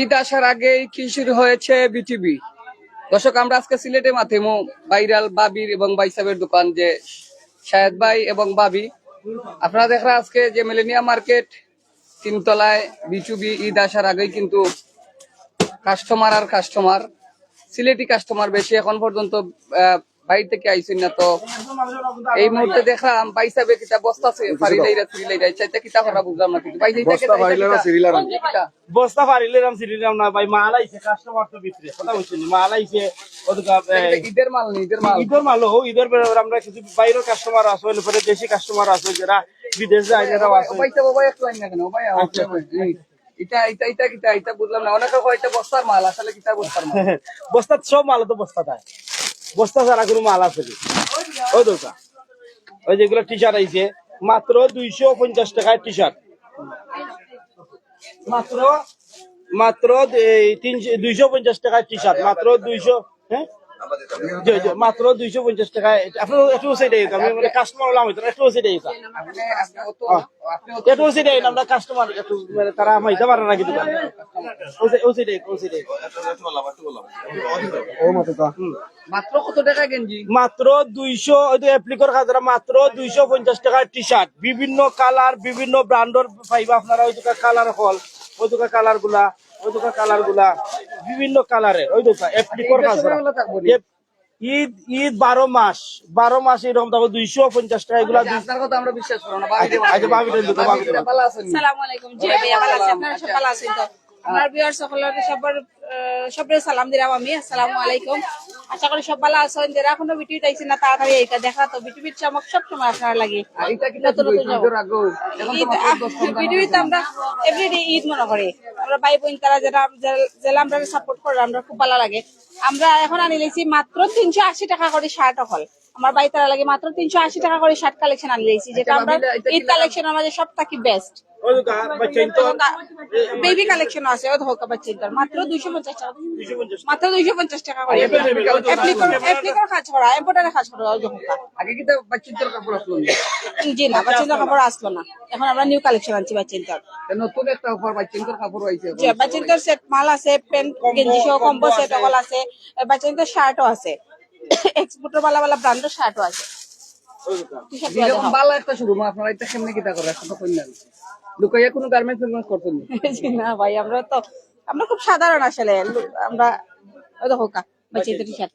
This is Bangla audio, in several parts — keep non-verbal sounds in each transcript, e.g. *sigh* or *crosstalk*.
ঈদ আসার আগেই কি শুরু হয়েছে বিটিভি? দর্শক, আমরা আজকে সিলেটে মাথেমো বাইরাল বাবির এবং বাইসাবের দোকান যে শাহেদ ভাই এবং বাবি। আপনারা দেখরা আজকে যে মিলেনিয়া মার্কেট, তিনতলায় বিটুবি ঈদ আসার আগেই কিন্তু কাস্টমার আর কাস্টমার সিলেটি কাস্টমার বেশি এখন পর্যন্ত বাইরে থেকে আইসেন না তো। এই মুহূর্তে দেখলাম বাইসাবে কিতা বস্তা ফারিলাইরা সিরিলাইরা চাইতে কিতা করা বুঝলাম না কিন্তু। বস্তা সিরিলার বস্তা না ভাই মাল আইছে কাস্টমার তো ভিতরে কথা বলছেন মাল আইছে ওদিকে ঈদের মাল ঈদের মাল? ঈদের মাল ঈদের আমরা কিছু বাইরের কাস্টমার আছে পরে দেশি কাস্টমার আছে যারা বিদেশ যায় এরাও আছে। বাইতে বাবা একটু আইন না কেন? ভাই আচ্ছা। এটা এটা এটা কিতা এটা বুঝলাম না। অনেকে কয় এটা বস্তার মাল আসলে কিতা বস্তার মাল? *laughs* বস্তা সব মাল তো বস্তা থাকে বস্তা ছাড়া কোনো মাল আছে? ওই দোকা ওই যেগুলো টি শার্ট আইছে। মাত্র দুইশো পঞ্চাশ টাকায় টি শার্ট মাত্র মাত্র দুইশো পঞ্চাশ টাকায় টি শার্ট মাত্র দুইশো হ্যাঁ? মাত্র দুইশো পঞ্চাশ টাকায় আপনার একটু সেটাই মানে কাস্টমার হলাম হয়তো একটু সেটাই আপনি আপনি অত আপনি অত একটু সেটাই আমরা কাস্টমার একটু মানে তারা মাইতে পারে না কিন্তু। ও সেটাই ও সেটাই ও মতো মাত্র কত টাকা গেঞ্জি? মাত্র দুইশো অ্যাপ্লিকর খাজরা মাত্র দুইশো পঞ্চাশ টাকার টি শার্ট বিভিন্ন কালার বিভিন্ন ব্র্যান্ডের পাইবা আপনারা ওই কালার হল ওই কালারগুলা। ওই দোকান কালারগুলা বিভিন্ন কালারের ওই দুকা অ্যাপ্লিকর ঈদের খাজরা সময়গুলো থাকব নি? এপ- ঈদ ঈদ বারো মাস বারো মাস এরকম থাকো দুইশো পঞ্চাশ টাকা এগুলা আপনার কথা আমরা বিশ্বাস করব না আমার বিয়ার সকলের সবার সবের সালাম দিলাম আমি। আসসালামু আলাইকুম। আশা করি সব ভালো আছেন। যারা এখনও ভিডিও চাইছে না তাড়াতাড়ি এইটা দেখা। তো ভিডিওর চমক সব সময় আপনারা লাগে। ভিডিওতে আমরা এভরিডে ঈদ মনে করি। আমরা ভাই বোন তারা যারা জেলা আমরা সাপোর্ট করে আমরা খুব ভালো লাগে। আমরা এখন আনিলেছি মাত্র তিনশো আশি টাকা করে শার্ট হল আমার বাড়ি তারা লাগে মাত্র তিনশো আশি টাকা করে শার্ট কালেকশন আনি লেছি যেটা আমরা ঈদ কালেকশন আমাদের সব থাকি বেস্ট বেবি কালেকশন আছে ও ধোকা মাত্র দুইশো পঞ্চাশ টাকা। মাত্র দুইশো পঞ্চাশ টাকা করে। অ্যাপ্লিকর কাজ করা এম্পোটারে কাজ করা ধোকা। আগে কাপড় আসলো না জি না বাচ্চাদের কাপড় আসলো না। এখন আমরা নিউ কালেকশন আনছি বাচ্চাদের নতুন একটা অফার বাচ্চাদের কাপড় আইছে এখন। সেট মাল আছে প্যান্ট গেঞ্জি সহ কম্বো সেট আছে। বাচ্চাদের শার্টও আছে। এক্সপোর্টের বালা বালা ব্র্যান্ডের শার্টও আছে। টি-শার্টগুলো যেরকম দেখাও। ভালো একটা শুরু আপনারা এটা কেমনে কিতা করে এখন তো কইলেন লুকাইয়া কোনো গার্মেন্টস ফার্মেন্টস করতেন না ভাই আমরা তো আমরা খুব সাধারণ আসলে। লোক- আমরা ওই দেখো কা বাচ্চাদের টি-শার্ট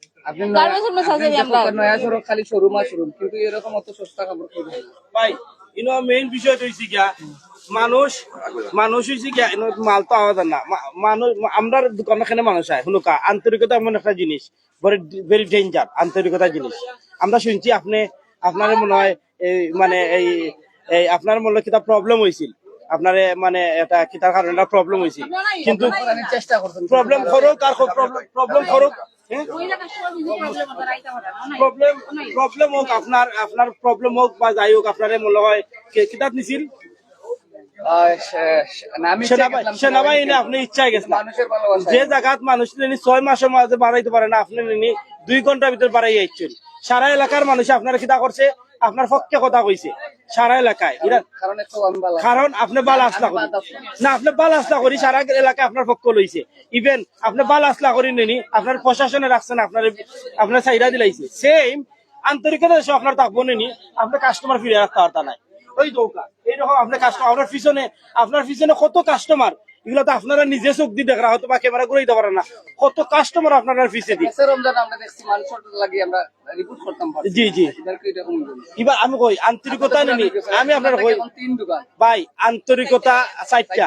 গার্মেন্টস ফার্মেন্টস আছে আমরা নয়া খালি শোরুম আর শোরুম কিন্তু এরকম অত সস্তা কাপড় করবে না। ভাই ইনো মেইন বিষয় হইছে গিয়া মানুষ মানুষ হইছে গিয়া ইনো মাল তো আওয়াজ না। মানুষ আমরা দোকানে খানে মানুষ আয়। হুনুকা আন্তরিকতা এমন একটা জিনিস। ভেরি ডেঞ্জার আন্তরিকতা জিনিস। আমরা শুনছি আপনি, আপনার মনে হয় মানে এই এই আপনার মনে হয় প্রবলেম হয়েছিল আপনার মানে এটা কিতার কারণে প্রবলেম হয়েছিল কিন্তু প্রবলেম করুক আর প্রবলেম করুক হ্যাঁ? প্রবলেম প্রবলেম হোক আপনার আপনার প্রবলেম হোক বা যাই হোক, আপনার মনে হয় কিতাব নিছিল? সেনাবাহিনী আপনি ইচ্ছায় গেছিলেন যে জায়গাত মানুষ ছয় মাসের মাঝে বাড়াইতে পারে না আপনি দুই ঘণ্টার ভিতরে বাড়াই যাচ্ছেন সারা এলাকার মানুষ আপনার কিতা করছে আপনার পক্ষে কথা কইছে। সারা এলাকায় কারণ আপনি বাল আসলা করি। না আপনি বাল আসলা করি সারা এলাকা আপনার পক্ষ লইছে। ইভেন আপনি বাল আসলা করি নেনি আপনার প্রশাসনে রাখছেন আপনার আপনার চাহিদা দিলাইছে। সেম আন্তরিকতা আপনার থাকব নিনি আপনি কাস্টমার ফিরে রাখতে পারতা নাই। ওই দৌকা। এইরকম আপনার কাস্টমার আপনার পিছনে আপনার পিছনে কত কাস্টমার এগুলো তো আপনারা নিজে চোখ দিয়ে দেখা হয়তো বা ক্যামেরা করে দিতে পারেন না। কত কাস্টমার আপনার পিছিয়ে দিয়ে। গেছে রমজান আমরা দেখছি মানুষের লাগি আমরা রিপোর্ট করতাম জি জি। এবার আমি কই আন্তরিকতা নেনি আমি আপনার কই? ভাই আন্তরিকতা চারটা।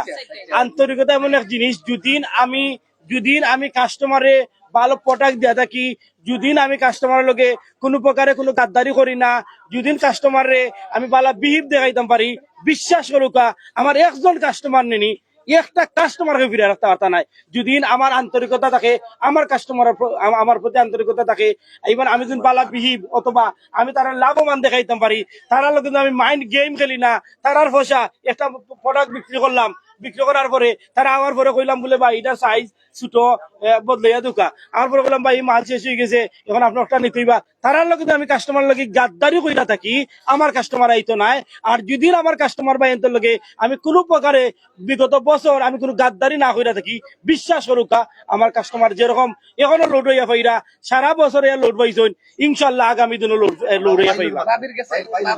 আন্তরিকতা এমন এক জিনিস যদিন আমি যদিন আমি কাস্টমারে ভালো প্রোডাক্ট দিয়া থাকি। যদিন আমি কাস্টমারের লগে কোনো প্রকারে কোনো গাদ্দারি করি না। যদিন কাস্টমারে আমি ভালো বিহিব দেখাইতাম পারি। বিশ্বাস করুকা আমার একজন কাস্টমার নেনি, একটা কাস্টমারকে ফিরে রাখতে পারতা নাই। যদিন আমার আন্তরিকতা থাকে আমার আম- আমার প্রতি আন্তরিকতা থাকে এইবার আমি যদি বালা বিহিব অথবা আমি তারা লাভবান দেখাইতাম পারি তারা লোক আমি মাইন্ড গেম খেলি না তারার পয়সা একটা প্রোডাক্ট বিক্রি করলাম বিক্রি করার পরে তারা আমার পরে কইলাম বলে ভাই এটা সাইজ ছোট এ, বদলাইয়া দুকা আমার পরে বললাম ভাই মাল শেষ হয়ে গেছে এখন আপনার একটা নিতেইবা তারার লগে আমি কাস্টমার লগে গাদ্দারি কইরা থাকি আমার কাস্টমার আইতো নাই আর যদি আমার কাস্টমার বা এন্তর লগে আমি কোনো প্রকারে বিগত বছর আমি কোনো গাদ্দারি না কইরা থাকি বিশ্বাস করুকা আমার কাস্টমার যেরকম এখনও লোড হইয়া পাইরা সারা বছরে লোড পাইছেন ইনশাল্লাহ আগামী দিনও লোড লোড হইয়া পাইবা গেছে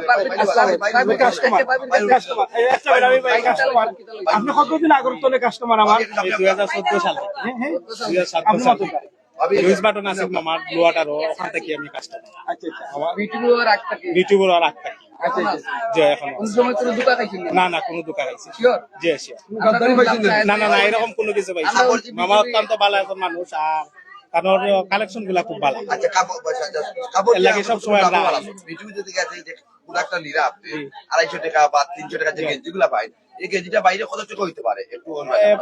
বাবির আমি কাস্টমার কাস্টমার একটা আপনি কতদিন আগর তোলে কাস্টমার আমার? দুই হাজার চোদ্দ সালে। হ্যাঁ, হ্যাঁ। দুই হাজার সাত আপনি সালে। কত লুইস বাটন আছে মামার ব্লু ওয়াটার ওখান থেকে আমি কাস্টমার আচ্ছা আচ্ছা। আমার বিটিবি রাখতা কি? ইউটিউবের আর একটা। আচ্ছা আচ্ছা। যে এখন কোন সময় তোর দুকা খাইছিস না না কোনো দোকান আছে জি sure। না না না এরকম কোনো কিছু পাইছি মামা অত্যন্ত ভালো একজন মানুষ আর কারণ কালেকশনগুলা খুব ভালো। আচ্ছা কাপড় লাগে সবসময় আমরা আসি। বিজুবি যদি গেছে যে প্রোডাক্টটা নিরা আপনি আড়াইশো টাকা বা তিনশো টাকা যে গেঞ্জিগুলা পাই এই গেঞ্জিটা বাইরে কত টাকা হইতে পারে? একটু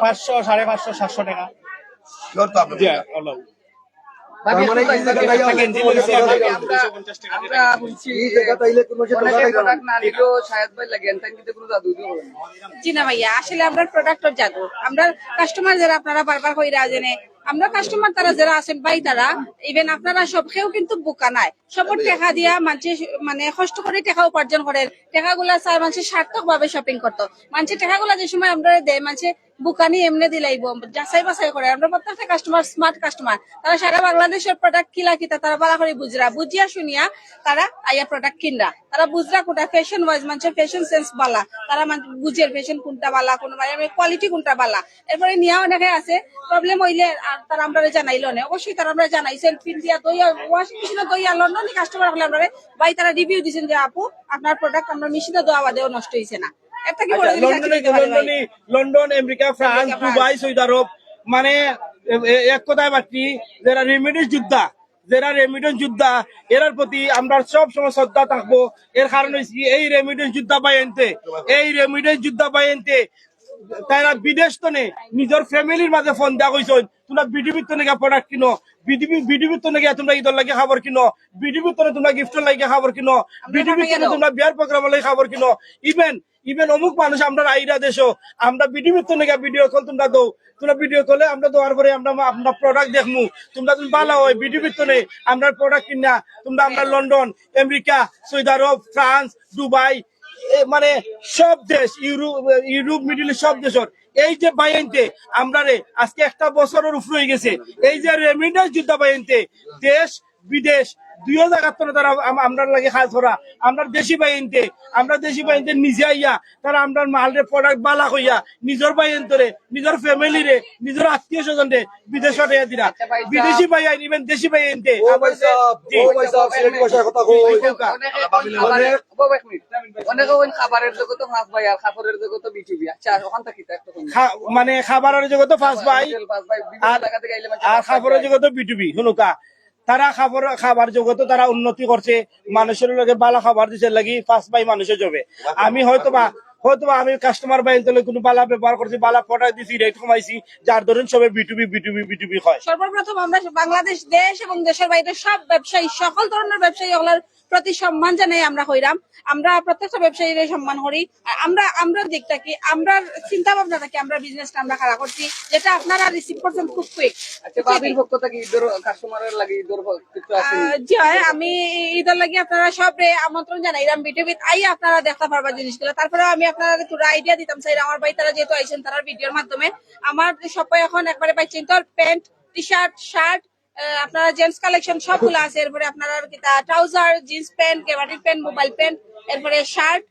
পাঁচশো সাড়ে পাঁচশো সাতশো টাকা। শিওর তো আপনি জি হলো বাবির কোথায় এই থাকে? জায়গায় গেঞ্জি বলছি আমরা- আমরা আমরা- 250 টাকা দিয়ে আমরা বলছি অনেকে product না। নিলেও শাহেদ ভাই লাগে এনতাই কিন্তু কোনো জাদু দিও হবে না। জি না ভাইয়া আসলে আপনার জাদু। আমরা কাস্টমার যারা আপনারা বারবার কইরা জেনে আমরা কাস্টমার তারা যারা আছেন, ভাই তারা ইভেন আপনারা সব কেউ কিন্তু বোকা নাই। সবর টেকা দিয়া মানুষ মানে কষ্ট করে টেকা উপার্জন করে টাকাগুলা চার মানুষের সার্থক ভাবে শপিং করতো। মানুষের টেকা গুলা যে সময় আমরা দেয়, মানুষে বুকানি এমনি দিলাইব যাচাই বাছাই করে। আমরা প্রত্যেকটা কাস্টমার স্মার্ট কাস্টমার তারা সারা বাংলাদেশের প্রোডাক্ট কিলা কিতা, তারা বালা করে বুঝরা বুঝিয়া শুনিয়া তারা আইয়া প্রোডাক্ট কিনরা। তারা বুঝরা কোনটা ফ্যাশন ওয়াইজ মানুষের ফ্যাশন সেন্স বালা। তারা বুঝের ফ্যাশন কোনটা বালা, কোন কোয়ালিটি কোনটা বালা। এরপরে নিয়া অনেকে আছে প্রবলেম হইলে আর তারা আমরা জানাইলো না। অবশ্যই তারা আমরা জানাই সেলফি দিয়া দইয়া ওয়াশিং মেশিনে দইয়া লন্ডনে কাস্টমার হলে আমরা ভাই তারা রিভিউ দিছেন যে, আপু, আপনার প্রোডাক্ট আমরা মেশিনে দেওয়া বাদেও নষ্ট হয়েছে না। লন্ডনে লন্ডনে London America France Dubai Saudi Arab মানে এক কথায় বাকি যারা রেমিডেন্স যোদ্ধা যারা রেমিডেন্স যোদ্ধা এরার প্রতি আমরা সব সময় শ্রদ্ধা থাকব। এর কারণ হচ্ছে এই রেমিডেন্স যোদ্ধা আনতে এই রেমিডেন্স যোদ্ধা আনতে তারা বিদেশ তো নেই নিজের ফ্যামিলির মাঝে ফোন দেওয়া হয়েছে তোমরা বিডিবির তো নাকি প্রোডাক্ট কিনো বিডিবি বিডিবির তো নাকি তোমরা ঈদর লাগে খাবার কিনো বিডিবির তো তোমরা গিফটের লাগে খাবার কিনো বিডিবির তো তোমরা বিয়ার প্রোগ্রাম লাগে খাবার কিনো। ইভেন ইভেন অমুক মানুষ, আমরা আইরা দেশো আমরা ভিডিও তো নাকি ভিডিও কল তোমরা দো তোমরা ভিডিও কলে আমরা দেওয়ার পরে আমরা আমরা প্রোডাক্ট দেখমু। তোমরা তুমি ভালো হয় ভিডিও নেই, আমরা প্রোডাক্ট কিনা তোমরা আমরা London, America Saudi Arab France, Dubai মানে সব দেশ ইউরোপ ইউরোপ, মিডিল সব দেশের। এই যে বাইনতে আমরা রে, আজকে একটা বছরের উপর হয়ে গেছে। এই যে রেমিডেন্স যুদ্ধ বাইনতে দেশ বিদেশ দুই জায়গার তো তারা আম- আমরা লাগে খাস ধরা। আমরা দেশি বাইনতে আমরা দেশি বাইনতে নিজে আইয়া তারা আমরা মালরে প্রোডাক্ট বালা হইয়া নিজের বাইন্তরে নিজের ফ্যামিলি রে নিজের আত্মীয় স্বজন রে বিদেশ পাঠাইয়া দিরা। আচ্ছা বিদেশি ভাই আইন ইভেন দেশি বাইনতে জি। অনেকে খাবারের- জগত ফাঁস ভাই আর খাবারের জগত বিটিবি আচ্ছা মানে খাবারের জগত ফাঁস ভাই আর খাবারের জগত বিটুবি শুনুকা। তারা খাবার খাবার জগতে তারা উন্নতি করছে। মানুষের লগে ভালো খাবার দিচ্ছে লাগি ফার্স্ট বাই মানুষের জবে আমি হয়তো বা হয়তো আমি কাস্টমার বাই তাহলে কোনো বালা ব্যবহার করছি বালা প্রোডাক্ট দিছি রেট কমাইছি যার ধরুন সবে বিটুবি বিটুবি বিটুবি হয়। সর্বপ্রথম আমরা বাংলাদেশ দেশ এবং দেশের বাইরে সব ব্যবসায়ী সকল ধরনের ব্যবসায়ী হলার প্রতি সম্মান জানাই আমরা হইরাম। আমরা প্রত্যেকটা ব্যবসায়ীর সম্মান করি। আমরা আমরা দিকটা কি আমরা চিন্তা ভাবনাটা কি আমরা বিজনেসটা আমরা খারাপ করছি যেটা আপনারা রিসিভ করছেন খুব কুইক আচ্ছা থেকে জি হয় আমি ঈদের লাগি আপনারা সব আমন্ত্রণ জানাইলাম বিটিভিত আই আপনারা দেখতে পারবা জিনিসগুলো। তারপরে আমি আপনারা একটু আইডিয়া দিতাম চাই আমার ভাই তারা যেহেতু আইছেন তারা ভিডিওর মাধ্যমে। আমার সবাই এখন একবারে পাইছেন তো প্যান্ট টি শার্ট শার্ট আপনারা জেন্টস কালেকশন সবগুলো আছে। এরপরে আপনারা ট্রাউজার জিন্স প্যান্ট কেবাটির প্যান্ট মোবাইল প্যান্ট এরপরে শার্ট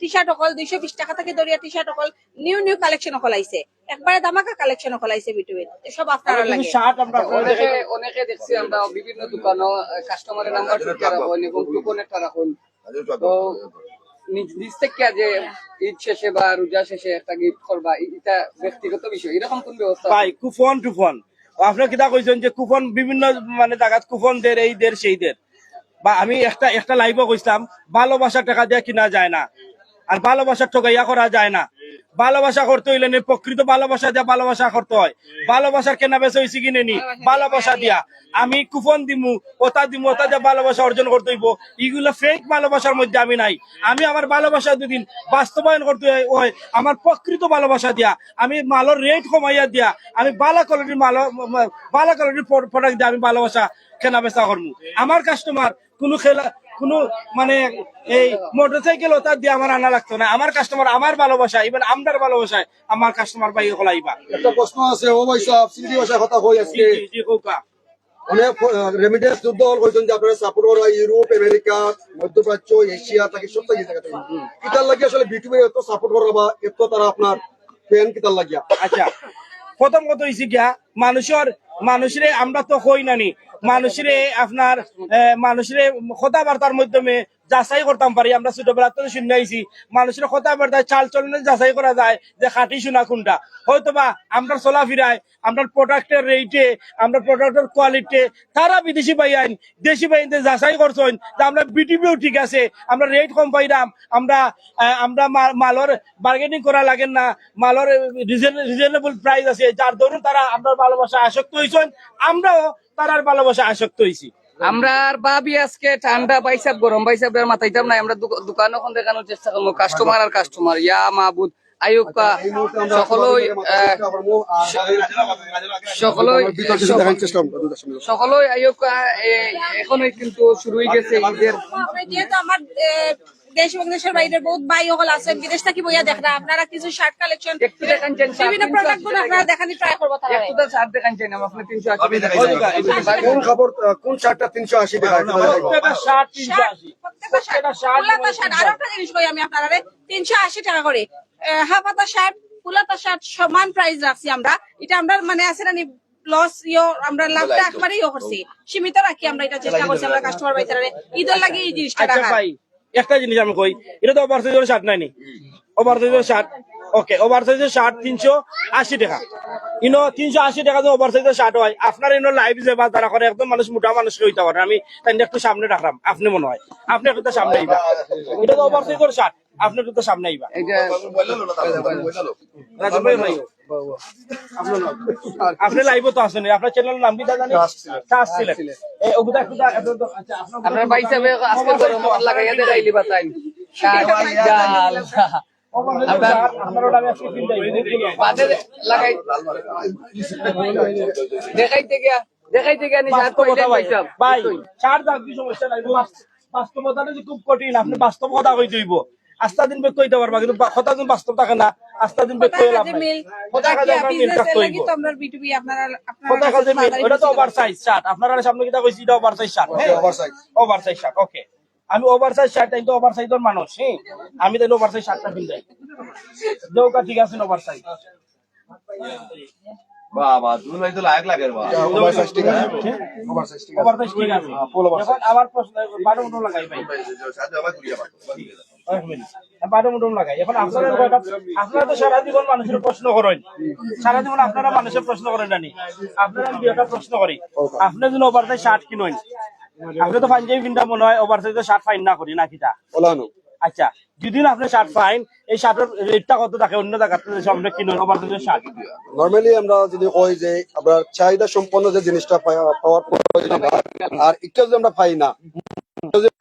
টি শার্ট অকল দুইশো বিশ টাকা থেকে দরিয়া টি শার্ট অকল নিউ নিউ কালেকশন অকল আইছে। একবারে দামাকা কালেকশন অকল আইছে বিটুবিত সব আপনারা লাগে। শার্ট আমরা অনেকে অনেকে দেখছি আমরা বিভিন্ন দোকানও কাস্টমারের নাম্বার টুকে রাখুন এবং কুপন একটা রাখুন। তো নিজ থেকে যে ঈদ শেষে বা রোজা শেষে একটা গিফট করবা এটা ব্যক্তিগত বিষয়। এরকম কোন ব্যবস্থা ভাই, কুপন টুপন। আপনার কিতা কইছেন যে কুপন বিভিন্ন মানে জায়গাত কুপন দের এই দের সেই দের বা আমি একটা একটা লাইভও কইছিলাম ভালোবাসার টাকা দিয়ে কিনা যায় না। আর ভালোবাসার ঠকাইয়া করা যায় না। ভালোবাসা করতে হইলে নি, প্রকৃত ভালোবাসা দিয়া ভালোবাসা করতে হয়। ভালোবাসার কেনা বেচা হয়েছে কিনে নি? ভালোবাসা দিয়া। আমি কুপন দিমু ওটা দিমু ওটা দিয়ে ভালোবাসা অর্জন করতে হইব। এগুলো ফেক ভালোবাসার মধ্যে আমি নাই। আমি আমার ভালোবাসা দুদিন বাস্তবায়ন করতে হয় আমার প্রকৃত ভালোবাসা দিয়া। আমি মালের রেট কমাইয়া দিয়া। আমি বালা কোয়ালিটির মাল বালা কোয়ালিটির প্রোডাক্ট দিয়ে আমি ভালোবাসা কেনা বেচা করব আমার কাস্টমার কোনো খেলা কোনো মানে এই মোটরসাইকেল ওটা দিয়ে আমার আনা লাগতো না। আমার কাস্টমার আমার ভালোবাসা ইভেন আমদার ভালোবাসায় আমার কাস্টমার পাই হলাইবা একটা প্রশ্ন আছে ও ভাই সাহেব সিন্ধি ভাষায় কথা কই আজকে? অনেক রেমিডেন্স যুদ্ধ হল কইছেন যে আপনারা সাপোর্ট করা ইউরোপ আমেরিকা মধ্যপ্রাচ্য এশিয়া থেকে সব জায়গা থেকে কিতার লাগি আসলে বিটিভি এত সাপোর্ট করা বা এত তারা আপনার ফ্যান কিতার লাগিয়া? আচ্ছা প্রথম কথা হয়েছে গিয়া মানুষের মানুষের আমরা তো কই নানি? মানুষের আপনার মানুষরে কথাবার্তার মাধ্যমে যাচাই করতাম পারি। আমরা ছোটবেলা তো শুনে মানুষের কথাবার্তায় চাল চলনে যাচাই করা যায় যে খাঁটি শোনা কোনটা। হয়তো বা আমরা চলাফিরায়, আমরা প্রোডাক্টের রেটে আমরা প্রোডাক্টের কোয়ালিটি তারা বিদেশি পাই আইন, দেশি বাইন যাচাই করছেন যে আমরা বিটিপিও ঠিক আছে, আমরা রেট কম পাইলাম আমরা আমরা মালর বার্গেনিং করা লাগে না, মালর রিজনেবল প্রাইস আছে, যার দরুন তারা আমরা ভালোবাসা আসক্ত হয়েছেন আমরাও তারার ভালোবাসা আসক্ত হয়েছি আমরা আর ভাবি আজকে ঠান্ডা বাইসাব গরম বাইসাব আর মাথাইতাম না। আমরা দোকান ওখান দেখানোর চেষ্টা করব কাস্টমার আর কাস্টমার ইয়া মাহবুদ আয়ুকা সকলই সকলই সকলই আয়ুকা এখনই কিন্তু শুরু হয়ে গেছে ঈদের। দেশ এবং দেশের বাইরে বহুত ভাই সকল আছেন বিদেশ থেকে বইয়া দেখরা আপনারা কিছু শার্ট কালেকশন একটু দেখান চান বিভিন্ন প্রোডাক্টগুলো আপনারা দেখানি ট্রাই করব তাহলে একটু তো শার্ট দেখান চাই আপনি তিনশো আশি আমি দেখাই টাকা। কোন খবর কোন শার্টটা তিনশো আশি টাকা প্রত্যেকটা শার্ট তিনশো আশি প্রত্যেকটা শার্ট প্রত্যেকটা শার্ট ফুলাতা একটা জিনিস কই আমি আপনারা তিনশো আশি টাকা করে হাফাতা শার্ট ফুলাতা শার্ট সমান প্রাইস রাখছি আমরা এটা আমরা মানে আছে না লস ইয়ে আমরা লাভটা একবারে ইয়ে করছি সীমিত রাখি আমরা এটা চেষ্টা করছি আমরা কাস্টমার বাইতারে ঈদের লাগে এই জিনিসটা আচ্ছা রাখা একটা জিনিস আমি কই, এটা তো ওভার সাইজের শার্ট নাই নি? ওভার সাইজের শার্ট ওকে ওভার সাইজের শার্ট তিনশো আশি টাকা। ইনো তিনশো আশি টাকা যে ওভার সাইজের শার্ট হয়, আপনার ইনো লাইফ যে বা তারা করে, একদম মানুষ, মোটা মানুষ হইতে পারে। আমি তাই একটু সামনে রাখলাম, আপনি মনে হয়, আপনি একটু সামনে এটা তো ওভার সাইজের শার্ট আপনি তো সামনে আইবা ভাই ভাই। আপনি লাইভ তো আসেন আপনার চ্যানেলের নাম কি তা জানি টাস ছিলেন এই ওগুলা একটু দা- একটু আচ্ছা আপনার আপনার বাইসাবে আজকে গরম লাগাইয়া বাতাইন জাল দেখাইতে গিয়া দেখাইতে গিয়া বাস্তবতা ভাই। চার দাগ কি সমস্যা নাই। বাস- বাস্তবতাটা যে খুব কঠিন। আপনি বাস্তব কথা কই দইব আস্তা দিন বেক কইতে পারবা কিন্তু কথা দিন বাস্তব থাকে না আস্তা দিন বেক কই লাভ নাই। মিল কথা কাজে আপনার মিল তো আমরা বিটুবি আপনারা কথা কাজে মিল ওটা তো ওভার সাইজ শার্ট আপনারা সামনে কিটা কইছি এটা over size shirt oversize। Over size shirt okay আমি ওভার সাইজ শার্ট কিন্তু ওভার সাইজের মানুষ হ্যাঁ? আমি তাই ওভার সাইজ শার্টটা কিনতে দৌকা ঠিক আছে ওভার সাইজ বাবা দুলাই তো লায়ক লাগে বা ওভার সাইজ ঠিক আছে? ওভার সাইজ ঠিক আছে। ওভার সাইজ ঠিক আছে। এখন আবার প্রশ্ন বারো মিনিট লাগাই ভাই। সাথে আবার ঘুরিয়ে পাবো এক মিনিট। বারো মিনিট লাগাই। এখন আপনারা কয়টা আপনারা তো সারা জীবন মানুষের প্রশ্ন করেন। সারা জীবন আপনারা মানুষের প্রশ্ন করেন জানি আপনারা আমি দুইটা প্রশ্ন করি। আপনি যদি ওভার সাইজ শার্ট কিনেন আপনি তো পাঞ্জাবি কিনতে মনে হয় ওভার সাইজের শার্ট ফাইন না করি না তা? ওলানো। আচ্ছা যদি না আপনি শার্ট পাইন এই শার্টের রেটটা কত থাকে? অন্য জায়গাতে সামনে কিনুন সাইজের শার্ট নর্মালি আমরা যদি কই যে আপনার চাহিদা সম্পন্ন যে জিনিসটা পাওয়া- পাওয়ার প্রয়োজন আর একটু যদি আমরা পাই না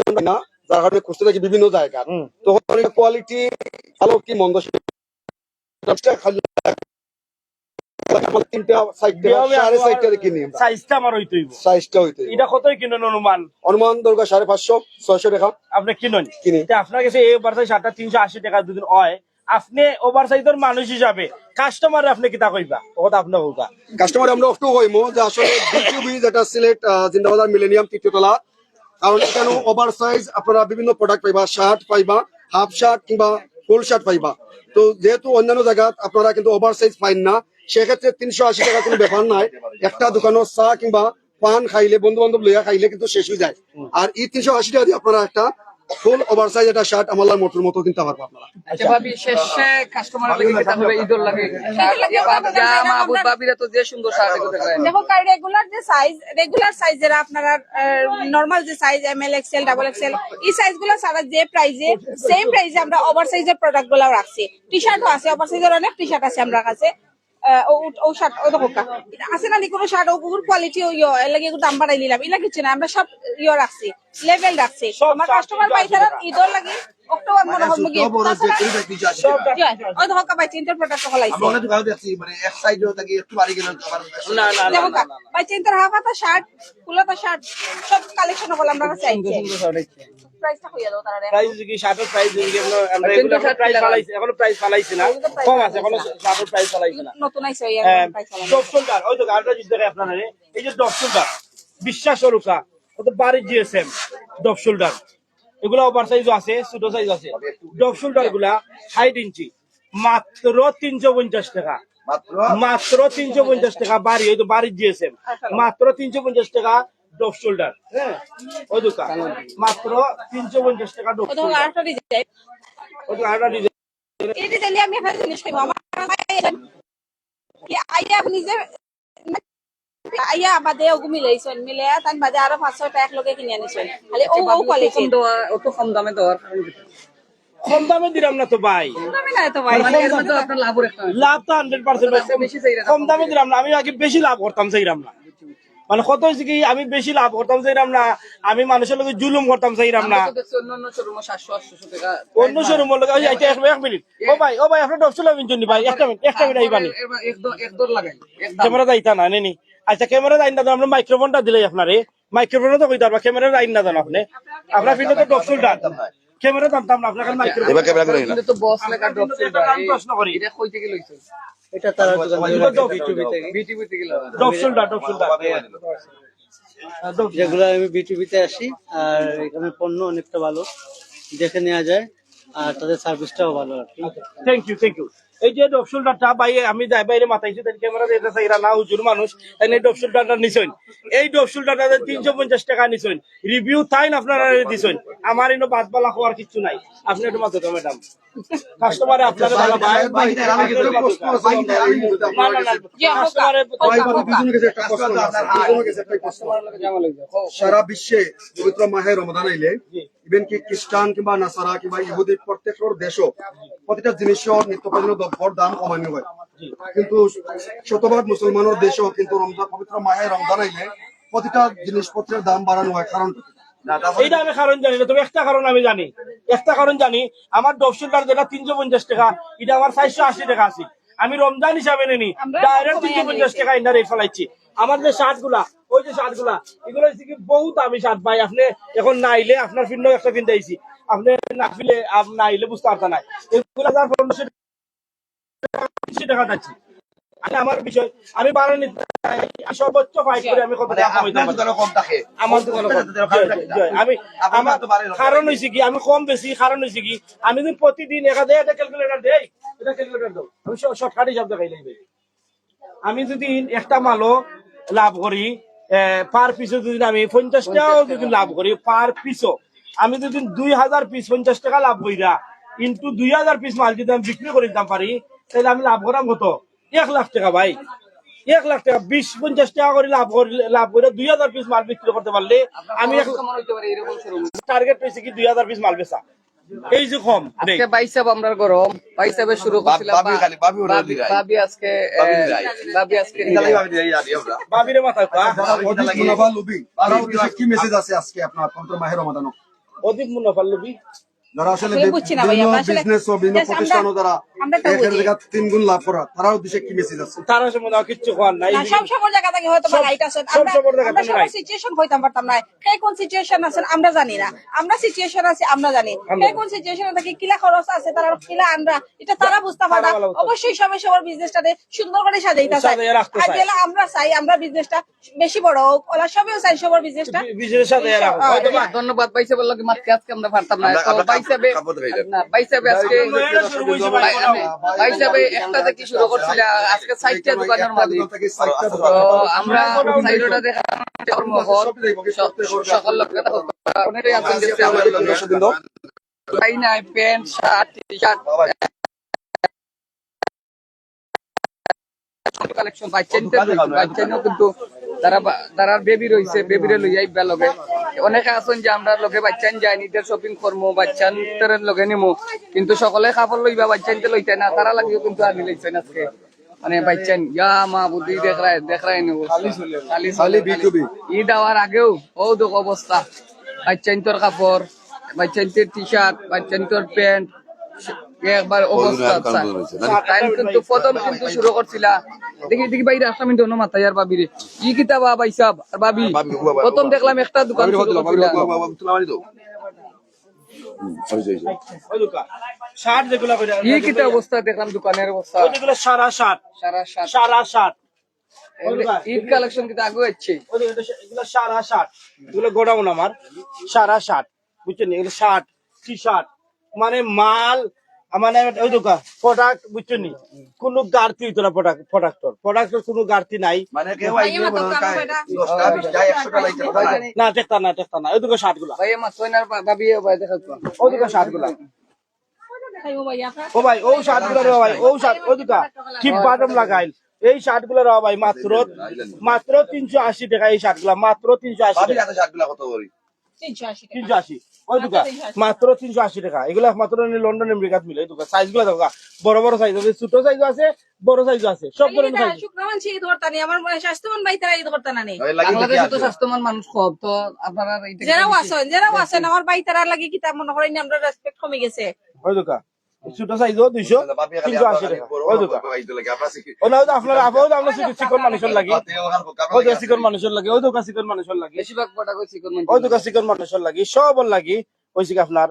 আমরা না যার কারণে খুঁজতে থাকি বিভিন্ন জায়গা তো তখন কোয়ালিটি ভালো কি মন্দ সেটা খালি তিনটা সাড়ে সাইডটা কিনি সাইজটা আমার হইতে সাইজটা হইতে এটা কতই কিনুন অনুমান? অনুমান দরকার সাড়ে পাঁচশো ছয়শো টাকা। আপনি কিনুন? কিনি। আপনার কাছে এই ওভার সাইজ শার্টটা তিনশো আশি টাকা দুদিন হয়। আপনি ওভার সাইজের মানুষ হিসাবে কাস্টমার আপনি কিতা কইবা? কাস্টমার আমরা একটু কইমো যে আসলে বিটিবি যেটা সিলেট জিন্দাবাজার মিলেনিয়াম তৃতীয়তলা কারণ এখানে ওভার সাইজ আপনারা বিভিন্ন প্রোডাক্ট পাইবা শার্ট পাইবা হাফ শার্ট কিংবা ফুল শার্ট পাইবা। তো যেহেতু অন্যান্য জায়গা আপনারা কিন্তু ওভার সাইজ পাইন না সেক্ষেত্রে তিনশো আশি টাকা কোনো ব্যাপার নাই। একটা দোকানের চা কিংবা পান খাইলে বন্ধু বান্ধব লইয়া খাইলে কিন্তু শেষ হয়ে যায়। আর এই তিনশো আশি টাকা দিয়ে আপনারা একটা ফুল ওভার সাইজ একটা শার্ট আমার মোটর মতো কিনতে পারব আপনারা। আচ্ছা ভাবি শেষে কাস্টমার লাগে কিতা হবে ঈদর লাগে। লাগে জামা আবু আপনারা- তো যে সুন্দর শার্ট দেখো রেগুলার যে সাইজ রেগুলার সাইজ যারা আপনারা নর্মাল যে size M L double XL এই সাইজগুলো সারা যে প্রাইজে সেম প্রাইজে আমরা ওভার সাইজের প্রোডাক্টগুলো রাখছি। টি শার্টও আছে ওভার সাইজের অনেক টি শার্ট আছে আমরা কাছে। ও শার্ট ও দেখো আছে না কোনো শার্ট কোয়ালিটি ও ইয়ে এর লাগে দাম বাড়াই নিলাম কিছু না আমরা সব ইয়ে রাখছি লেভেল রাখছি আমার কাস্টমার 380 পাইতারা টাকা। ঈদর লাগি অক্টোবর মনে হয় মুগি বড় যে ওই হলাইছে আমরা দেখছি মানে এক থাকি একটু বাড়ি গেলে আবার না না না চিন্তার শার্ট ফুলাতা শার্ট সব কালেকশন হল আমরা কাছে আইছে প্রাইসটা কইয়া দাও তারা প্রাইস কি শার্টের প্রাইস কি আমরা আমরা এগুলো প্রাইস ফালাইছি এখনও প্রাইস ফালাইছি না? কম আছে এখনও শার্টের প্রাইস ফালাইছি না। নতুন আইছে ওই প্রাইস ডপ শোল্ডার ওই তো গাড়িটা যদি দেখে আপনারা এই যে বিশ্বাস অরুকা ওটা বাড়ির জিএসএম ডপ শোল্ডার এগুলো ওভার সাইজও আছে ছোট সাইজ আছে। ডপ শোল্ডারগুলা ষাট ইঞ্চি। মাত্র তিনশো পঞ্চাশ টাকা। মাত্র? মাত্র তিনশো পঞ্চাশ টাকা বাড়ি ওই তো বাড়ির জিএসএম মাত্র তিনশো পঞ্চাশ টাকা ডপ শোল্ডার। হ্যাঁ ওই দোকান। মাত্র তিনশো পঞ্চাশ টাকা শোল্ডার। আরেকটা ডিজাইন আরেকটা ডিজাইন এই ডিজাইনে আমি একটা জিনিস আমার কি আইয়া আপনি যে আইয়া বাদে ওগু মিলাইছেন মিলে তাই বাদে আরও পাঁচশো টাকা এক কিনে আনিছেন। খালি ও ও কোয়ালিটি অত কম দামে দেওয়ার কারণ কম দামে দিলাম না তো ভাই। আমি না তো ভাই। মানে লাভ তো হান্ড্রেড পার্সেন্ট বেশি না, কম দামে দিলাম না আমি আগে বেশি লাভ করতাম চাইলাম না। মানে কত হয়েছে কি আমি বেশি লাভ করতাম চাইলাম না আমি মানুষের লোক জুলুম করতাম চাইলাম না। অন্য শোরুমে সাতশো আটশো টাকা অন্য শোরুম লোক এক এক মিনিট। ও ভাই ও ভাই আপনার ভাই একটা মিনিট একটা মিনিট আইবানি। ক্যামেরা দাইতা না নেনি আচ্ছা ক্যামেরা দাইন না আমরা মাইক্রোফোনটা দিলে আপনারে। মাইক্রোফোনও তো কইতে পারবা ক্যামেরা দাইন না জানো আপনি। আপনার ফিল্ডে তো ডবসুল ডান ক্যামেরা দামতাম না আপনার মাইক্রোফোন এবার ক্যামেরা করে না। তো বস লেখা এটা আমি প্রশ্ন করি। এটা কই থেকে লইছো এটা তারা দোকান থেকে এটা রাখে, ডব- B2B থেকে। বিটিভি থেকে ডবসুল ডান ডবসুল ডান যেগুলো আমি বিটিভিতে আসি আর এখানে পণ্য অনেকটা ভালো। দেখে নেওয়া যায় আর তাদের সার্ভিসটাও ভালো আর কি। থ্যাংক ইউ থ্যাংক ইউ এই যে ডপসুলটা বাইরে আমি যাই বাইরে মাথাইছি তাই ক্যামেরা দিতে চাই না হুজুর মানুষ তাই এই ডপসুলটা নিছেন এই ডপসুলটা তিনশো পঞ্চাশ টাকা নিছেন রিভিউ তাই না আপনারা দিছেন আমার এনে বাদ বালা হওয়ার কিছু নাই আপনি একটু মাথা তো ম্যাডাম কাস্টমারে আপনার ভালো ভাই। সারা বিশ্বে পবিত্র মাহে রমদান আইলে ইভেন কি খ্রিস্টান কিংবা নাসারা কিংবা ইহুদি প্রত্যেকর দেশও প্রতিটা জিনিসের নিত্য প্রয়োজনীয় দ্রব্যর দাম কমানো হয় কিন্তু শতভাগ মুসলমানের দেশও কিন্তু রমজান পবিত্র মাহে রমজান আইলে প্রতিটা জিনিসপত্রের দাম বাড়ানো হয় কারণ এইটা আমি কারণ জানি না তবে একটা কারণ আমি জানি। একটা কারণ জানি আমার যেটা তিনশো পঞ্চাশ টাকা এটা আমার চারশো আশি টাকা আছে। আমি রমজান হিসাবে নেনি আমরা ডাইরেক্ট তিনশো পঞ্চাশ টাকা ইন্ডার রেট ফেলাইছি আমার যে শার্টগুলা ওই যে শার্টগুলা এগুলো হচ্ছে কি বহুত দামি শার্ট ভাই। আপনি এখন না আইলে আপনার ফিন্ড একটা আপনি না ফিলে আপ- না আইলে বুঝতে পারতেন না এগুলো যার পনেরোশো টাকা যাচ্ছি আমি আমার বিষয় আমি বাড়ানি সর্বোচ্চ ফাইট করে আমি কত মানে টাকা কম থাকে। আমার। আমি আমার তো বাড়ে লোক। কারণ হয়েছে কি আমি কম বেশি কারণ হয়েছে কি আমি যদি প্রতিদিন একা দেয় এটা ক্যালকুলেটার দেই এটা ক্যালকুলেটার দাও। আমি শর্টকাট হিসাব দেখাই লাগবে। আমি যদি একটা মালও লাভ করি পার পিসও যদি আমি পঞ্চাশটাও যদি লাভ করি পার পিসও আমি যদি দুই হাজার পিস পঞ্চাশ টাকা লাভ করিরা ইন্টু দুই হাজার পিস মাল যদি আমি বিক্রি করে দিতাম পারি তাহলে আমি লাভ করাম কত? এক লাখ টাকা ভাই। এক লাখ টাকা বিশ পঞ্চাশ টাকা করে লাভ করে লাভ করে দুই হাজার পিস মাল বিক্রি করতে পারলে আমি টার্গেট পেয়েছি কি দুই হাজার পিস মাল বেচা। এই যে কম আজকে বাইসাব আমরা গরম। বাইসাবে শুরু করছিলাম বাবি খালি, বাবি ওরা বাবি- বাবি আজকে বাবি আহ, দিরাই। বাবি আজকে এখানে নিরাই। আমি দিয়ে জানি আমরা। বাবিরে মাথায় পা অধিক মুনাফা কি মেসেজ আছে আজকে আপনার? রমাদানো অধিক মুনাফা যারা আসলে- বিজনেস ও বিভিন্ন প্রতিষ্ঠানও যারা আমরা তো বুঝি। তিন গুণ লাভ করা। তারা উদ্দেশ্যে কি মেসেজ আছে? তারা সম্বন্ধে আর কিচ্ছু নাই। সব সবার জায়গা থেকে হয়তো বা রাইট আছেন আমরা আমরা থেকে সিচুয়েশন হইতাম পারতাম না। কে কোন সিচুয়েশন আছেন আমরা জানি না। আমরা সিচুয়েশন আছে আমরা জানি। কে কোন সিচুয়েশন থাকে কিলা খরচ আছে তারা কিলা আমরা এটা তারা বুঝতে পারে। অবশ্যই সবাই সবার বিজনেসটাকে সুন্দর করে সাজাইতে আর চায়। আমরা চাই আমরা বিজনেসটা বেশি বড় হোক ওরা সবাই চাই সবার বিজনেসটা সাথে হ্যাঁ, হয়তো বা ধন্যবাদ। বাইসাবে বলল কি মাত্র আজকে আমরা পারতাম না। তো বাইসাবে আজকে ভাই, বাই- ভাই হিসাবে শুরু করছিল আজকে সাইডটা দোকানের মালিক তো আমরা সাইডটা দেখা কর্মহর সকল লোককে অনেকেই আছেন ভাই নাই pant shirt T shirt collection বাচ্চাইনও কিন্তু তারা তারা বেবি রয়েছে বেবিরে লইয়া ইবা লগে। অনেকে আছেন যে আমরা লগে বাচ্চান যাই নিজের শপিং করব বাচ্চান লগে নিমো। কিন্তু সকলে কাপড় লইবা বাচ্চাইনতে লইতে না তারা লাগিও কিন্তু আনি লইছেন আজকে। মানে বাচ্চান ইয়া মা বুদ্ধি দেখরাই দেখরাই নিব খালি খালি B2B ঈদ আওয়ার আগেও ও দুঃখ অবস্থা বাচ্চাইন্তর কাপড় বাচ্চাইন্তের টি শার্ট বাচ্চান তোর প্যান্ট একবার অবস্থা টাইম কিন্তু প্রথম কিন্তু শুরু করছিলা। দেখি দেখি বাইরে অন্য মাথায় আর বাবিরে। কি কিতাব ভাই সাহ আর বাবি? প্রথম দেখলাম একটা দোকান কি কিতা অবস্থা? দেখলাম দোকানের অবস্থা। সারা সারা সাত। সারা শার্ট ঈদ কালেকশন কিন্তু আগে হচ্ছে ওই যে এটা- এগুলো সারা এগুলো গোডাউন আমার। সারা বুঝছেন? এগুলো টি শার্ট মানে মাল মানে ওই দোকান প্রোডাক্ট বুঝছেন নি? কোনো গাড়তি হইতো না প্রোডাক্ট প্রোডাক্টর প্রোডাক্টর কোনো গাড়তি নাই। মানে কেউ আইলে লাইতে না না না। ওই শার্টগুলা ভাই আমার সোনার বাবি ভাই দেখা ওই শার্টগুলা ও ভাই ও শার্টগুলা রে ভাই ও শার্ট ওই ঠিক বাটম লাগাইল? এই শার্টগুলা রে ভাই মাত্র মাত্র তিনশো আশি টাকা এই শার্টগুলা মাত্র তিনশো আশি ভাবি টাকা। এত শার্টগুলা কত করি? তিনশো আশি টাকা। তিনশো আশি। ওই মাত্র তিনশো আশি টাকা। এগুলা মাত্র লন্ডন আমেরিকাত মিলে। এই দোকান সাইজগুলা দেখা বড় বড় সাইজ আছে ছোট সাইজ আছে বড় সাইজ আছে। সব ধরনের সাইজ শুক্রমান সেই করতা নেই। আমার মনে স্বাস্থ্যবান ভাই তারা ঈদ করতা না নেই। বাংলাদেশে তো স্বাস্থ্যবান মানুষ কম তো আপনারা আছেন যারাও আছেন আমার ভাই তারা লাগি কিতাব মনে হয় আমরা রেসপেক্ট কমে গেছে। ওই দোকান ছোট সাইজও দুইশো তিনশো আশি আপনার টাকা লাগে আপনার চিকন মানুষের লাগে বাতে ওখান ওই দোকান চিকন মানুষের লাগে ওই দোকান চিকন মানুষের লাগে বেশিরভাগ প্রোডাক্ট হচ্ছে কোন ওই দোকান চিকন মানুষের লাগে সবর লাগি হয়েছে আপনার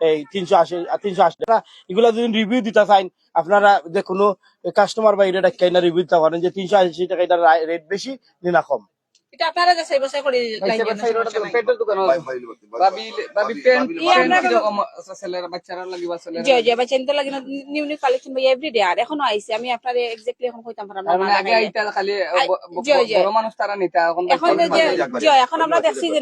এই তিনশো আশি তিনশো আশি টাকা এগুলা যদি রিভিউ দিতে চান আপনারা যে কোনো কাস্টমার বা এটা ডাক্তার রিভিউ দিতে পারেন যে তিনশো আশি টাকা এটা রেট বেশি না কম এটা আপনারা যাচাই বাছাই করে লাইবেন পেটের দোকান ভাই ভাই বাবি বাবি প্যান্ট আমরা- ছেলেরা বাচ্চারা লাগিবা ছেলেরা। জয় জয় বাচ্চা তো লাগে নিউ নিউ কালেকশন ভাই এভরিডে আর এখনও আইছে আমি আপনার এক্স্যাক্টলি এখন কইতাম পারলাম না তার মানে না আগে আইতা খালি। বড় মানুষ তারা নিতা এখন এখন যে আমরা দেখছি যে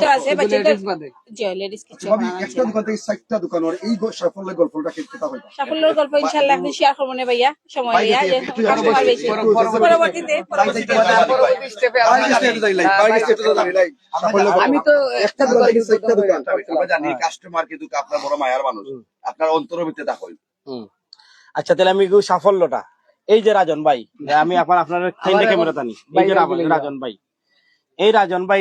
তো আছে বাচ্চা তো ladies বাদে। জয় লেডিস কিছু একটা দোকান থেকে চারটা দোকানের এই সাফল্যের গল্পটা কেটে হয় সাফল্যের গল্প ইনশাআল্লাহ আপনি শেয়ার করবেন ভাইয়া সময় ভাইয়া যে কাস্টমার বেশি পরবর্তীতে পরবর্তীতে পরবর্তী স্টেপে আমি তো একটা দোকান থেকে চারটা দোকান আমরা জানি কাস্টমার কিন্তু আপনার বড় মায়ার মানুষ আপনার অন্তরের ভিতরে তা আচ্ছা তাহলে আমি সাফল্যটা এই যে রাজন ভাই আমি আপনার আপনার ক্যামেরা টানি এই যে রাজন ভাই এই রাজন ভাই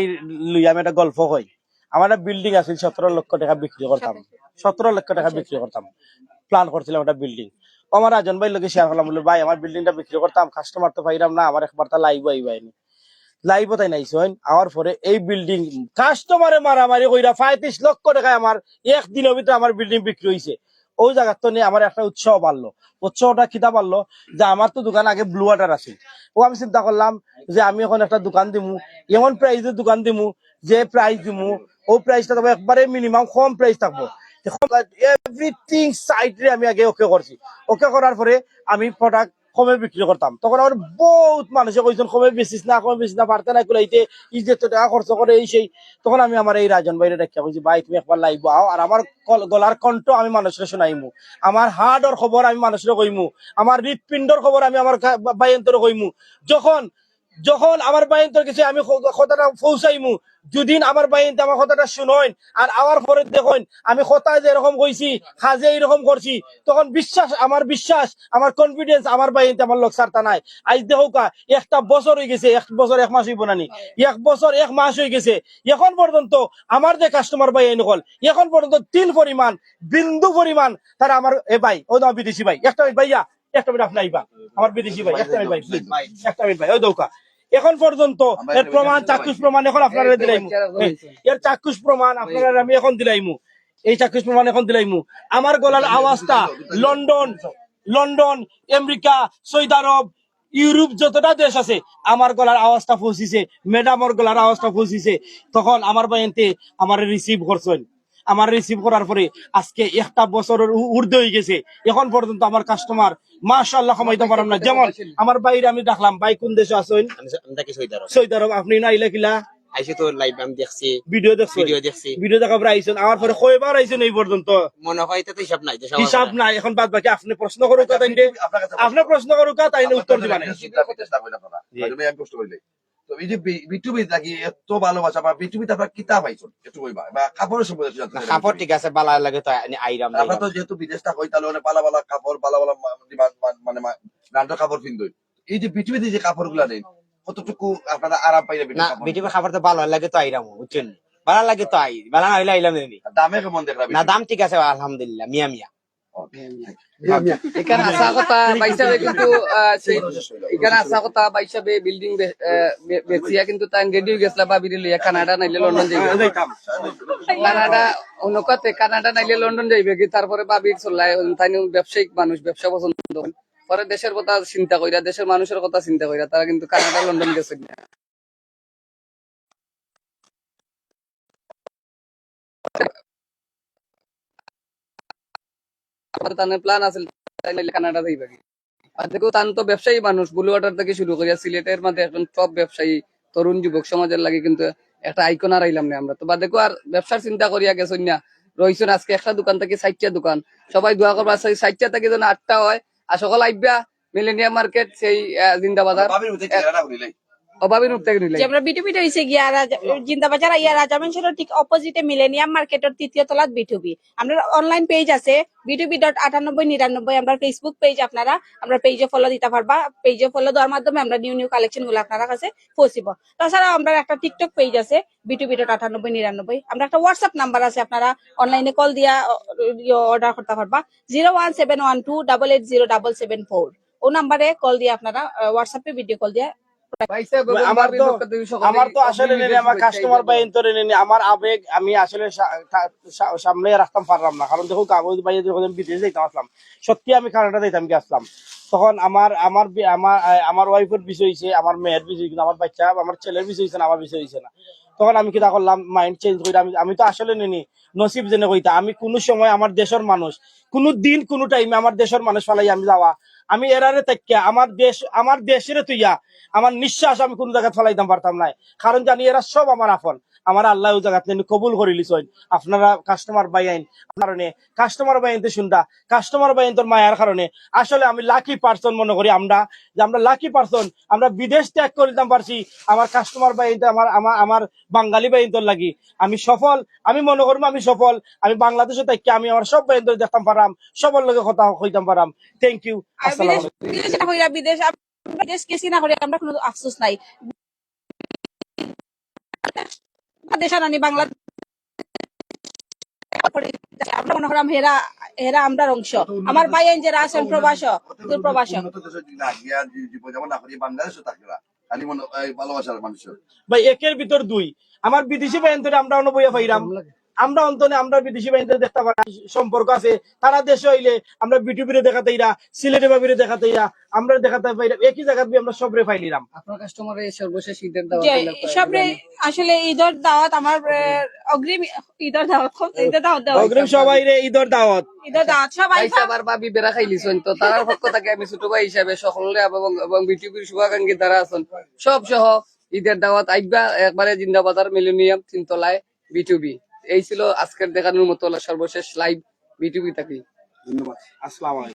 লুই আমি একটা গল্প হই আমার একটা বিল্ডিং আছে সতেরো লক্ষ টাকা বিক্রি করতাম। সতেরো লক্ষ টাকা বিক্রি করতাম। প্ল্যান করছিলাম একটা বিল্ডিং আমার রাজন ভাই লোকে শেয়ার করলাম বলে ভাই আমার বিল্ডিংটা বিক্রি করতাম কাস্টমার তো পাইলাম না আমার একবার তা লাইভ আইব আইনি। লাইভ তাই নাইছে আমার পরে এই বিল্ডিং কাস্টমারে মারামারি কইরা পঁয়ত্রিশ লক্ষ টাকায় আমার একদিনের ভিতরে আমার বিল্ডিং বিক্রি হয়েছে ওই জায়গার তো নিয়ে আমার একটা উৎসাহ বাড়লো। উৎসাহটা খিতা পারল যে আমার তো দোকান আগে ব্লু ওয়াটার আছে। ও আমি চিন্তা করলাম যে আমি এখন একটা দোকান দিমু, এমন প্রাইজে দোকান দিমু, যে প্রাইস দিমু, ও প্রাইসটা থাকব একবারে মিনিমাম কম প্রাইস থাকব। এভরিথিং সাইডে আমি আগে ওকে করছি। ওকে করার পরে আমি প্রোডাক্ট কমে বিক্রি করতাম তখন আমার বহুত মানুষে কইছেন কমে বেচিস না, কমে বেচিস না পারতে না কুলাইতে ইজ্জত টাকা খরচ করে এই সেই তখন আমি আমার এই রাজন ভাইরে দেখা কইছি ভাই তুমি একবার লাইব আও আর আমার গলার কণ্ঠ আমি মানুষের শোনাইমু। আমার হার্টর খবর আমি মানুষের কইমু আমার হৃৎপিণ্ডর খবর আমি আমার বাইন্তর কইমু যখন যখন আমার বাইন্তর কাছে আমি কথাটা পৌঁছাইমু যদিন আমার বাইনতে আমার কথাটা শুনইন আর আমার পরে দেখুন আমি কথা যে এরকম কইছি কাজে এরকম করছি, তখন বিশ্বাস, আমার বিশ্বাস, আমার কনফিডেন্স আমার বাইনতে আমার লোক সারতা নাই। আজ দেখো কা একটা বছর হয়ে গেছে, এক বছর এক মাস হইব নানি এক বছর এক মাস হয়ে গেছে, এখন পর্যন্ত আমার যে কাস্টমার ভাই এই নকল এখন পর্যন্ত তিন পরিমাণ, বিন্দু পরিমাণ তারা আমার, এ ভাই, ও না বিদেশি ভাই, একটা ভাইয়া, একটা মিনিট আপনি আইবা। আমার বিদেশি ভাই, একটা মিনিট ভাই একটা মিনিট ভাই ওই দৌকা এখন পর্যন্ত এর প্রমাণ চাক্ষুষ প্রমাণ এখন আপনারা দিলাইমু। এর চাক্ষুষ প্রমাণ আপনারা আমি এখন দিলাইমু। এই চাক্ষুষ প্রমাণ এখন দিলাইমু। আমার গলার আওয়াজটা London London America Saudi Arab Europe যতটা দেশ আছে আমার গলার আওয়াজটা পৌঁছিছে। ম্যাডামর গলার আওয়াজটা পৌঁছিছে। তখন আমার বাইনতে আমার রিসিভ করছেন। আমার রিসিভ করার পরে আজকে একটা বছরের ঊর্ধ্বে হয়ে গেছে। এখন পর্যন্ত আমার কাস্টমার মাশাআল্লাহ কমাইতে পারলাম না। যেমন আমার বাইরে আমি দেখলাম ভাই কোন দেশে সৈদার সৌদি আরব আপনি না আইলে কিলা আইসি তো লাইভ আমি দেখছি। ভিডিও দেখছেন ভিডিও দেখছি। ভিডিও দেখা পরে আইছেন আমার পরে কয়বার আইছেন এই পর্যন্ত? মনে হয় তো হিসাব নাই হিসাব নাই। এখন বাদ বাকি আপনি প্রশ্ন করুক কাছে আপনি প্রশ্ন করুক তাইলে উত্তর দিবেন। চেষ্টা আমি তো এই যে বিটুবি লাগি এত ভালোবাসা বা বিটুবিতে আপনার কিতাব পাইছেন একটু কইবা বা কাপড়ের সম্বন্ধে একটু জানতে না, চাই। কাপড় ঠিক আছে বালা লাগে তো আইরাম আমরা তো যেহেতু বিদেশটা হই তাহলে অনেক পালা পালা কাপড় পালা পালা মানে রান্নার কাপড় কিনতই এই যে পৃথিবীতে যে কাপড়গুলা নেই কতটুকু আপনারা আরাম পাইলে না কাপড়? তো ভালো লাগে তো আইরাম বুঝছেন? ভালো লাগে তো আই ভালো না হইলে আইলাম দামে কেমন দেখলাম না দাম ঠিক আছে আলহামদুলিল্লাহ মিয়া মিয়া। এখানে আসা কথা বাইসাবে কিন্তু এখানে আসা কথা বাইসাবে বিল্ডিং বেচিয়া কিন্তু তাই রেডি হয়ে গেছিল লইয়া কানাডা নাইলে লন্ডন যাইবে কানাডা অনুকাতে কানাডা নাইলে লন্ডন যাইবে কি তারপরে বাবির চল্লায় তাই ব্যবসায়িক মানুষ ব্যবসা পছন্দ পরে দেশের কথা চিন্তা কইরা দেশের মানুষের কথা চিন্তা কইরা তারা কিন্তু কানাডা লন্ডন গেছে তানের প্ল্যান আছে কানাডা যাইবে কি আর দেখো তান তো ব্যবসায়ী মানুষ ব্লু ওয়াটার থেকে শুরু করিয়া সিলেটের মধ্যে এখন টপ ব্যবসায়ী তরুণ যুবক সমাজের লাগে কিন্তু একটা আইকন আর আইলাম না আমরা। তো বা দেখো আর ব্যবসার চিন্তা করিয়া গেছেন না। রইছেন আজকে একটা দোকান থেকে ষাটটা দোকান। সবাই দোয়া করবা সেই ষাটটা থেকে যেন আটটা হয়। আর সকাল আইবা মিলেনিয়াম মার্কেট সেই জিন্দাবাজার গিয়া ইয়া ঠিক মিলেনিয়াম তৃতীয় তলাত অনলাইন পেজ আছে নিরানব্বই, আমরা ফেসবুক পেজ আপনারা, আমরা ফলো দিতে পারবা। ফলো মাধ্যমে আমরা নিউ নিউ কালেকশন কাছে তাছাড়া আমরা একটা টিকটক পেজ আছে নিরানব্বই। আমরা একটা নাম্বার আছে, আপনারা অনলাইনে কল দিয়া অর্ডার করতে পারবা। One two double eight double four ও নাম্বারে কল দিয়ে আপনারা হোয়াটসঅ্যাপে ভিডিও কল দিয়ে আমার তো আসলে কাস্টমার আবেগ আমি আসলে সামনে রাখতাম পারলাম না। কারণ দেখো কাগজ বাইরে যখন বিদেশে যাইতাম আসলাম। সত্যি আমি কানাডা যাইতাম কি আসলাম। তখন আমার আমার বি- আমার আমার ওয়াইফের বিষয় হয়েছে আমার মেয়ের বিষয় কিন্তু আমার বাচ্চা আমার ছেলের বিষয় হয়েছে না আমার বিষয় হয়েছে না। তখন আমি কিতা করলাম মাইন্ড চেঞ্জ করে আমি আমি তো আসলে নিনি নসিব জেনে কইতা, আমি কোনো সময় আমার দেশের মানুষ, কোনো দিন, কোনো টাইমে আমার দেশের মানুষ ফালাই আমি যাওয়া। আমি এরারে তাকিয়া আমার দেশ আমার দেশের তুইয়া, আমার নিঃশ্বাস আমি কোনো জায়গায় ফলাইতাম পারতাম না কারণ জানি এরা সব আমার আপন। আমার আল্লাহ জায়গাতে কবুল করে লিছইন আপনারা কাস্টমার বাই আইন কারণে কাস্টমার বাই আইনতে শুনতা কাস্টমার বাই আইন তোর মায়ার কারণে। আসলে আমি লাকি পার্সন মনে করি আমরা। যে আমরা লাকি পার্সন আমরা বিদেশ ত্যাগ করে দিতাম পারছি। আমার কাস্টমার বাই আমার আমার আমার বাঙালি বাই আইন লাগি। আমি সফল আমি মনে করব আমি সফল। আমি বাংলাদেশে থাকি আমি আমার সব বাই দেখতাম পারাম। সবার লগে কথা কইতাম পারাম। থ্যাংক ইউ আসসালাম বিদেশ বিদেশ না গেছি করে আমরা কোনো আফসোস নাই। দেশ আনি বাংলাদেশ আমরা মনে করাম হেরা হেরা আমরার অংশ। আমার ভাই যারা আছেন প্রবাস দূরপ্রবাস দেশের মনে ভাই একের ভিতর দুই। আমার বিদেশি ভাই আমরা অনুবইয়া পাইরাম। আমরা অন্তনে আমরা বিদেশি বাহিনীতে দেখতে পারি সম্পর্ক আছে। তারা দেশে হইলে আমরা বিটুবিরে দেখাতে ইরা সিলেটে বাবিরে দেখাতে ইরা আমরা দেখাতে পাইরাম একই জায়গা দিয়ে আমরা সবরে ফাইলিরাম আপনার কাস্টমার এই সর্বশেষ ঈদের দাওয়াত সবরে আসলে ঈদের দাওয়াত আমার অগ্রিম ঈদের দাওয়াত খুব ঈদের দাওয়াত দেওয়া হয়েছে। অগ্রিম সবাই রে ঈদের দাওয়াত। ঈদের দাওয়াত সবাই পয়সা আবার বাবি বেড়া খাইলিছেন তো তার পক্ষ থেকে আমি ছোট ভাই হিসাবে সকলে এবং এবং বিটিভির শুভাকাঙ্ক্ষী দ্বারা আছেন সব সহ ঈদের দাওয়াত আইবা একবারে জিন্দাবাজার মিলেনিয়াম তিনতলায় বিটুবি। এই ছিল আজকের দেখানোর মতো সর্বশেষ লাইভ বিটিভি থাকি। ধন্যবাদ। আসসালাম